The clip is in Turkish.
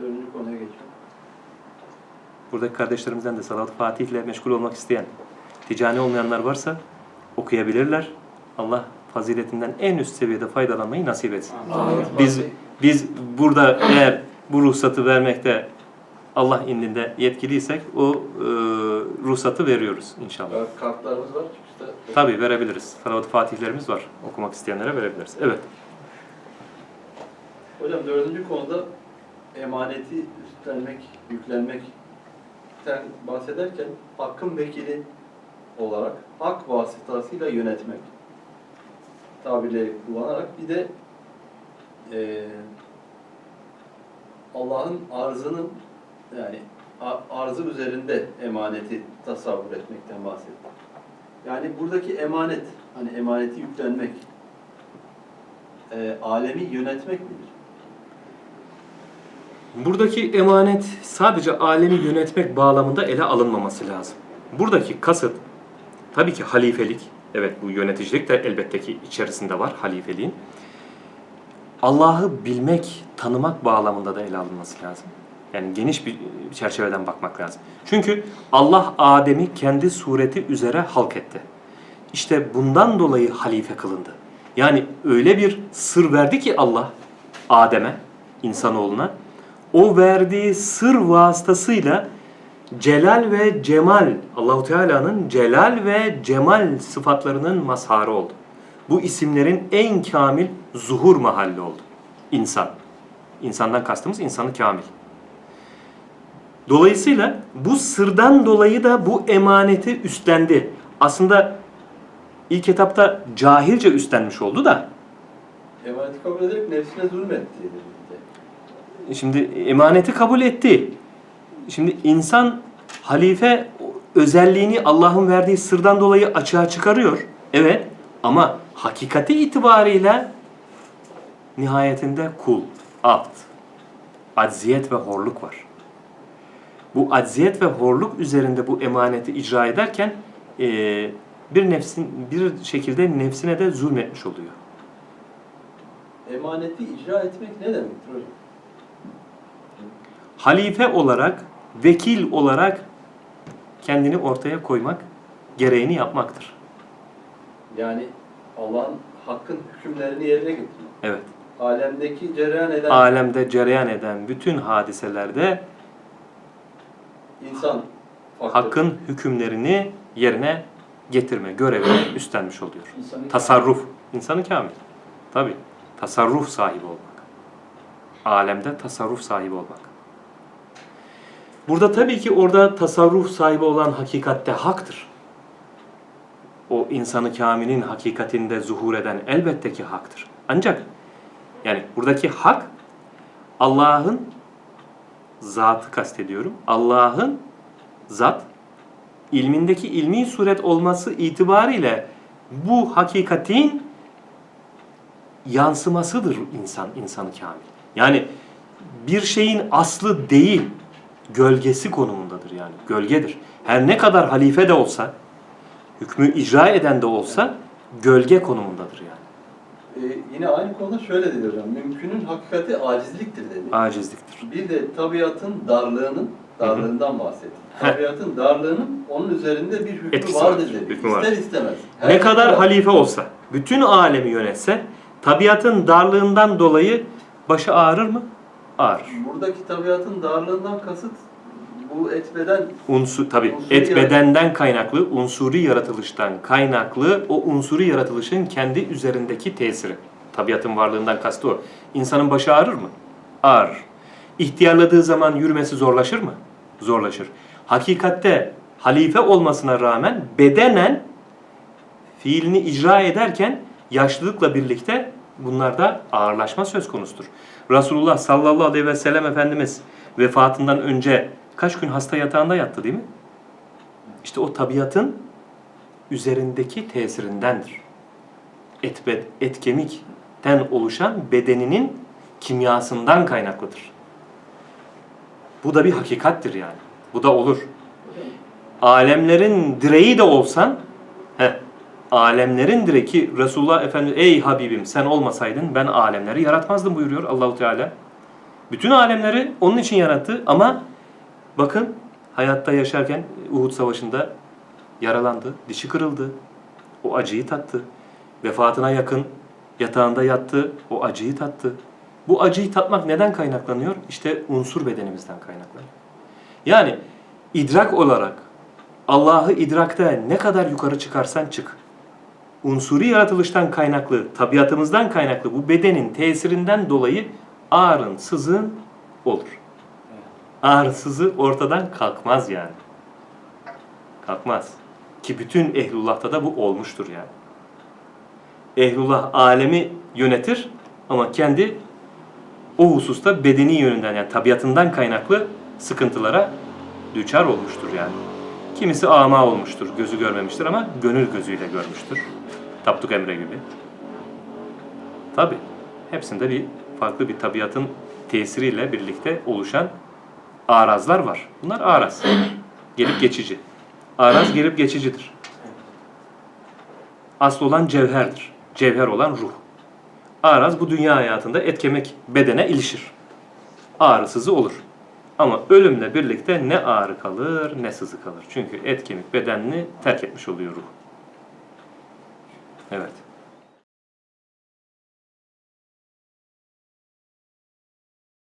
Dördüncü konuya geçiyorum. Buradaki kardeşlerimizden de Salat Fatih ile meşgul olmak isteyen, ticani olmayanlar varsa okuyabilirler. Allah faziletinden en üst seviyede faydalanmayı nasip etsin. Amin. Biz biz burada eğer bu ruhsatı vermekte Allah indinde yetkiliysek o e, ruhsatı veriyoruz inşallah. Evet, Kartlarımız var çıkışta. Tabii verebiliriz. Salavat Fatihlerimiz var. Okumak isteyenlere verebiliriz. Evet. Hocam dördüncü konuda emaneti üstlenmek, yüklenmek sen bahsederken hakkın vekili olarak hak vasıtasıyla yönetmek tabirleri kullanarak bir de eee, Allah'ın arzının yani arzı üzerinde emaneti tasavvur etmekten bahsetti. Yani buradaki emanet, hani emaneti yüklenmek, eee, alemi yönetmek midir? Buradaki emanet sadece alemi yönetmek bağlamında ele alınmaması lazım. Buradaki kasıt tabii ki halifelik. Evet bu yöneticilik de elbette ki içerisinde var halifeliğin. Allah'ı bilmek, tanımak bağlamında da ele alınması lazım. Yani geniş bir çerçeveden bakmak lazım. Çünkü Allah Adem'i kendi sureti üzere halk etti. İşte bundan dolayı halife kılındı. Yani öyle bir sır verdi ki Allah Adem'e, insanoğluna. O verdiği sır vasıtasıyla celal ve cemal, Allahu Teala'nın celal ve cemal sıfatlarının mazharı oldu. Bu isimlerin en kamil zuhur mahalli oldu. İnsan. İnsandan kastımız insanı kamil. Dolayısıyla bu sırdan dolayı da bu emaneti üstlendi. Aslında ilk etapta cahilce üstlenmiş oldu da Emaneti kabul ederek nefsine zulmetti. Şimdi emaneti kabul etti. Şimdi insan halife özelliğini Allah'ın verdiği sırdan dolayı açığa çıkarıyor. Evet ama hakikati itibariyle nihayetinde kul, abd, acziyet ve horluk var. Bu acziyet ve horluk üzerinde bu emaneti icra ederken eee, bir nefsin bir şekilde nefsine de zulmetmiş oluyor. Emaneti icra etmek ne demektir hocam? Halife olarak, vekil olarak kendini ortaya koymak, gereğini yapmaktır. Yani Allah'ın hakkın hükümlerini yerine getirmek. Evet. Alemdeki cereyan eden Alemde cereyan eden bütün hadiselerde insan faktörü. hakkın hükümlerini yerine getirme görevini üstlenmiş oluyor. İnsanın- Tasarruf, insanı kamil. Tabi. Tasarruf sahibi olmak. Alemde tasarruf sahibi olmak. Burada tabii ki orada tasarruf sahibi olan hakikatte haktır. O insanı kamilin hakikatinde zuhur eden elbette ki haktır. Ancak yani buradaki hak Allah'ın zatı kastediyorum. Allah'ın zat ilmindeki ilmi suret olması itibariyle bu hakikatin yansımasıdır insan insanı kamil. Yani bir şeyin aslı değil, gölgesi konumundadır yani. Gölgedir. Her ne kadar halife de olsa, hükmü icra eden de olsa gölge konumundadır yani. Ee, yine aynı konuda şöyle dedi hocam. Mümkünün hakikati acizliktir dedi. Acizliktir. Bir de tabiatın darlığının, darlığından bahsetti. Tabiatın darlığının onun üzerinde bir hükmü Etkisi vardır var, dedi. hükmü İster var. istemez. Ne Her kadar şey var. halife olsa, bütün alemi yönetse, tabiatın darlığından dolayı başı ağrır mı? Ağrır. Buradaki tabiatın darlığından kasıt bu etbeden Unsur tabi Unsuri et bedenden kaynaklı, unsuri yaratılıştan kaynaklı o unsuri yaratılışın kendi üzerindeki tesiri. Tabiatın varlığından kastı o. İnsanın başı ağrır mı? Ağrır. İhtiyarladığı zaman yürümesi zorlaşır mı? Zorlaşır. Hakikatte halife olmasına rağmen bedenen fiilini icra ederken yaşlılıkla birlikte bunlarda ağırlaşma söz konusudur. Resulullah sallallahu aleyhi ve sellem Efendimiz vefatından önce kaç gün hasta yatağında yattı değil mi? İşte o tabiatın üzerindeki tesirindendir. Et, bed, et kemikten oluşan bedeninin kimyasından kaynaklıdır. Bu da bir hakikattir yani. Bu da olur. Alemlerin direği de olsan, alemlerin direği ki Resulullah Efendimiz ey Habibim sen olmasaydın ben alemleri yaratmazdım buyuruyor Allahu Teala. Bütün alemleri onun için yarattı ama bakın hayatta yaşarken Uhud Savaşı'nda yaralandı, dişi kırıldı. O acıyı tattı. Vefatına yakın yatağında yattı, o acıyı tattı. Bu acıyı tatmak neden kaynaklanıyor? İşte unsur bedenimizden kaynaklanıyor. Yani idrak olarak Allah'ı idrakte ne kadar yukarı çıkarsan çık. Unsuri yaratılıştan kaynaklı, tabiatımızdan kaynaklı bu bedenin tesirinden dolayı ağrın, sızın olur. Ağrı, sızı ortadan kalkmaz yani. Kalkmaz. Ki bütün ehlullah'ta da bu olmuştur yani. Ehlullah alemi yönetir ama kendi o hususta bedeni yönünden yani tabiatından kaynaklı sıkıntılara düçar olmuştur yani. Kimisi ama olmuştur, gözü görmemiştir ama gönül gözüyle görmüştür. Tapduk Emre gibi. Tabi hepsinde bir farklı bir tabiatın tesiriyle birlikte oluşan arazlar var. Bunlar araz. Gelip geçici. Araz gelip geçicidir. Asıl olan cevherdir. Cevher olan ruh. Araz bu dünya hayatında et kemik bedene ilişir. Ağrısızı olur. Ama ölümle birlikte ne ağrı kalır ne sızı kalır. Çünkü et kemik bedenini terk etmiş oluyor ruh. Evet.